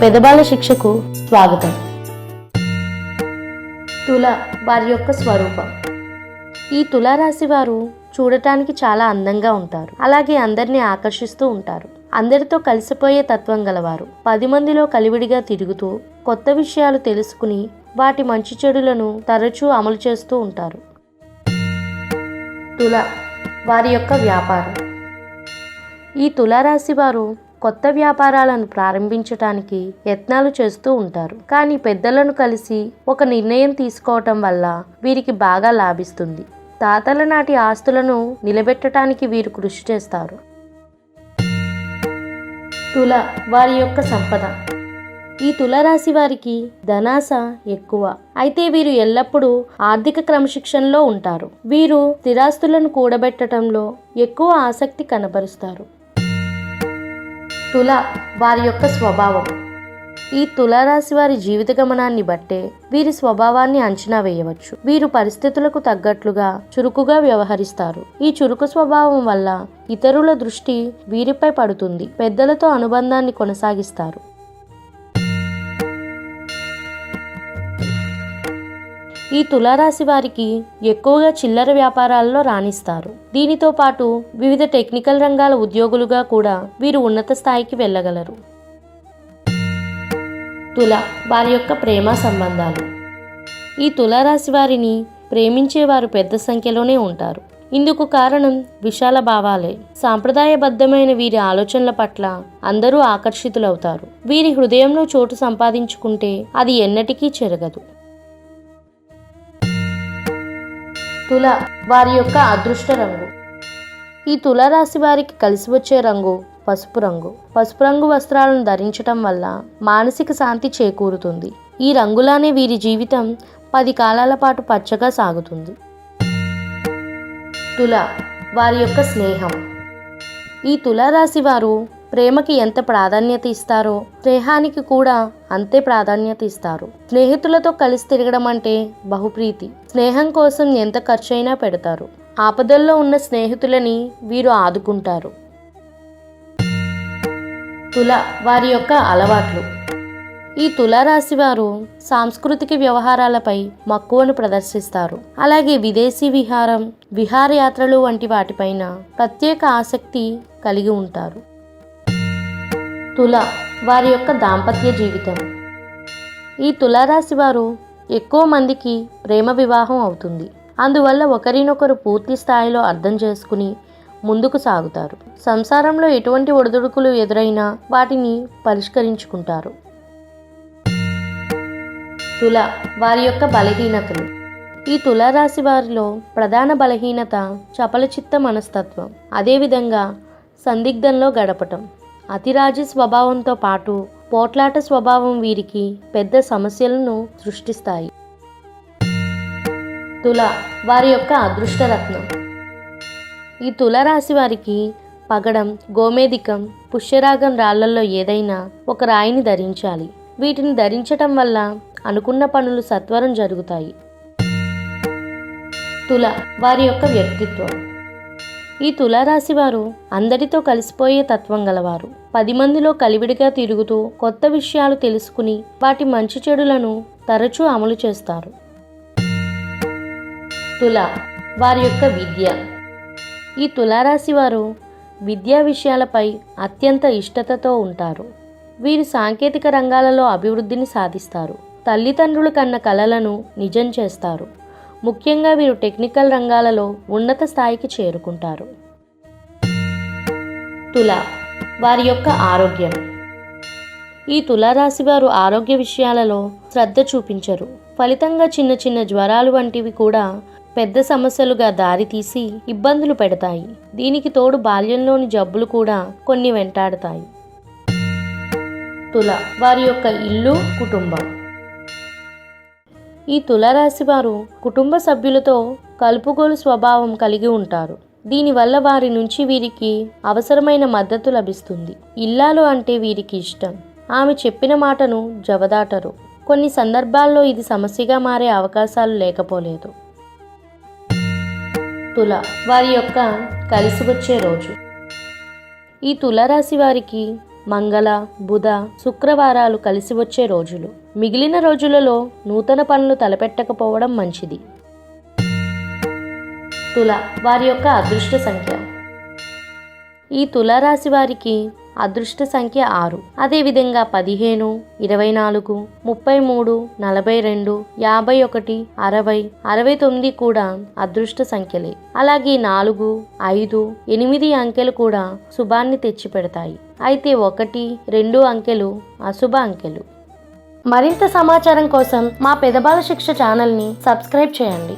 పెదబాల శిక్షకు స్వాగతం. తుల వారి యొక్క స్వరూపం. ఈ తులారాశి వారు చూడటానికి చాలా అందంగా ఉంటారు. అలాగే అందరినీ ఆకర్షిస్తూ ఉంటారు. అందరితో కలిసిపోయే తత్వం గలవారు. పది మందిలో కలివిడిగా తిరుగుతూ కొత్త విషయాలు తెలుసుకుని వాటి మంచి చెడులను తరచూ అమలు చేస్తూ ఉంటారు. తుల వారి యొక్క వ్యాపారం. ఈ తులారాశి వారు కొత్త వ్యాపారాలను ప్రారంభించటానికి యత్నాలు చేస్తూ ఉంటారు. కానీ పెద్దలను కలిసి ఒక నిర్ణయం తీసుకోవటం వల్ల వీరికి బాగా లాభిస్తుంది. తాతల నాటి ఆస్తులను నిలబెట్టడానికి వీరు కృషి చేస్తారు. తుల వారి యొక్క సంపద. ఈ తులరాశి వారికి ధనాశ ఎక్కువ. అయితే వీరు ఎల్లప్పుడూ ఆర్థిక క్రమశిక్షణలో ఉంటారు. వీరు స్థిరాస్తులను కూడబెట్టడంలో ఎక్కువ ఆసక్తి కనబరుస్తారు. తుల వారి యొక్క స్వభావం. ఈ తులారాశి వారి జీవిత గమనాన్ని బట్టే వీరి స్వభావాన్ని అంచనా వేయవచ్చు. వీరు పరిస్థితులకు తగ్గట్లుగా చురుకుగా వ్యవహరిస్తారు. ఈ చురుకు స్వభావం వల్ల ఇతరుల దృష్టి వీరిపై పడుతుంది. పెద్దలతో అనుబంధాన్ని కొనసాగిస్తారు. ఈ తులారాశి వారికి ఎక్కువగా చిల్లర వ్యాపారాల్లో రాణిస్తారు. దీనితో పాటు వివిధ టెక్నికల్ రంగాల ఉద్యోగులుగా కూడా వీరు ఉన్నత స్థాయికి వెళ్ళగలరు. తుల వారి యొక్క ప్రేమ సంబంధాలు. ఈ తులారాశి వారిని ప్రేమించేవారు పెద్ద సంఖ్యలోనే ఉంటారు. ఇందుకు కారణం విశాల భావాలే. సాంప్రదాయబద్ధమైన వీరి ఆలోచనల పట్ల అందరూ ఆకర్షితులవుతారు. వీరి హృదయంలో చోటు సంపాదించుకుంటే అది ఎన్నటికీ చెరగదు. తుల వారి యొక్క అదృష్ట రంగు. ఈ తులారాశి వారికి కలిసి వచ్చే రంగు పసుపు రంగు. పసుపు రంగు వస్త్రాలను ధరించటం వల్ల మానసిక శాంతి చేకూరుతుంది. ఈ రంగులానే వీరి జీవితం పది కాలాల పాటు పచ్చగా సాగుతుంది. తుల వారి యొక్క స్నేహం. ఈ తులారాశి వారు ప్రేమకి ఎంత ప్రాధాన్యత ఇస్తారో స్నేహానికి కూడా అంతే ప్రాధాన్యత ఇస్తారు. స్నేహితులతో కలిసి తిరగడం అంటే బహుప్రీతి. స్నేహం కోసం ఎంత ఖర్చైనా పెడతారు. ఆపదల్లో ఉన్న స్నేహితులని వీరు ఆదుకుంటారు. తుల వారి యొక్క అలవాట్లు. ఈ తులారాశి వారు సాంస్కృతిక వ్యవహారాలపై మక్కువను ప్రదర్శిస్తారు. అలాగే విదేశీ విహారం విహారయాత్రలు వంటి వాటిపైన ప్రత్యేక ఆసక్తి కలిగి ఉంటారు. తుల వారి యొక్క దాంపత్య జీవితం. ఈ తులారాశి వారు ఎక్కువ మందికి ప్రేమ వివాహం అవుతుంది. అందువల్ల ఒకరినొకరు పూర్తి స్థాయిలో అర్థం చేసుకుని ముందుకు సాగుతారు. సంసారంలో ఎటువంటి ఒడిదుడుకులు ఎదురైనా వాటిని పరిష్కరించుకుంటారు. తుల వారి యొక్క బలహీనతలు. ఈ తులారాశి వారిలో ప్రధాన బలహీనత చపలచిత్త మనస్తత్వం. అదేవిధంగా సందిగ్ధంలో గడపటం. అతిరాజీ స్వభావంతో పాటు పోట్లాట స్వభావం వీరికి పెద్ద సమస్యలను సృష్టిస్తాయి. తుల వారి యొక్క అదృష్టరత్నం. ఈ తులరాశి వారికి పగడం గోమేదికం పుష్యరాగం రాళ్ళలో ఏదైనా ఒక రాయిని ధరించాలి. వీటిని ధరించటం వల్ల అనుకున్న పనులు సత్వరం జరుగుతాయి. తుల వారి యొక్క వ్యక్తిత్వం. ఈ తులారాశి వారు అందరితో కలిసిపోయే తత్వం గలవారు. పది మందిలో కలివిడిగా తిరుగుతూ కొత్త విషయాలు తెలుసుకుని వాటి మంచి చెడులను తరచూ అమలు చేస్తారు. తుల వారి యొక్క విద్య. ఈ తులారాశి వారు విద్యా విషయాలపై అత్యంత ఇష్టతతో ఉంటారు. వీరు సాంకేతిక రంగాలలో అభివృద్ధిని సాధిస్తారు. తల్లిదండ్రులు కన్న కలలను నిజం చేస్తారు. ముఖ్యంగా వీరు టెక్నికల్ రంగాలలో ఉన్నత స్థాయికి చేరుకుంటారు. తుల వారి యొక్క ఆరోగ్యం. ఈ తులారాశి వారు ఆరోగ్య విషయాలలో శ్రద్ధ చూపించరు. ఫలితంగా చిన్న చిన్న జ్వరాలు వంటివి కూడా పెద్ద సమస్యలుగా దారితీసి ఇబ్బందులు పెడతాయి. దీనికి తోడు బాల్యంలోని జబ్బులు కూడా కొన్ని వెంటాడతాయి. తుల వారి యొక్క ఇల్లు కుటుంబం. ఈ తులారాశి వారు కుటుంబ సభ్యులతో కలుపుగోలు స్వభావం కలిగి ఉంటారు. దీనివల్ల వారి నుంచి వీరికి అవసరమైన మద్దతు లభిస్తుంది. ఇల్లాలు అంటే వీరికి ఇష్టం. ఆమె చెప్పిన మాటను జవదాటరు. కొన్ని సందర్భాల్లో ఇది సమస్యగా మారే అవకాశాలు లేకపోలేదు. తుల వారి యొక్క కలిసి వచ్చే రోజు. ఈ తులరాశి వారికి మంగళ బుధ శుక్రవారాలు కలిసి వచ్చే రోజులు. మిగిలిన రోజులలో నూతన పనులు తలపెట్టకపోవడం మంచిది. తుల వారి యొక్క అదృష్ట సంఖ్య. ఈ తులారాశి వారికి అదృష్ట సంఖ్య ఆరు. అదేవిధంగా పదిహేను ఇరవై నాలుగు ముప్పై మూడు నలభై రెండు యాభై ఒకటి అరవై అరవై తొమ్మిది కూడా అదృష్ట సంఖ్యలే. అలాగే నాలుగు ఐదు ఎనిమిది అంకెలు కూడా శుభాన్ని తెచ్చిపెడతాయి. అయితే ఒకటి రెండు అంకెలు అశుభ అంకెలు. మరింత సమాచారం కోసం మా పెదబాల శిక్ష ఛానల్ని సబ్స్క్రైబ్ చేయండి.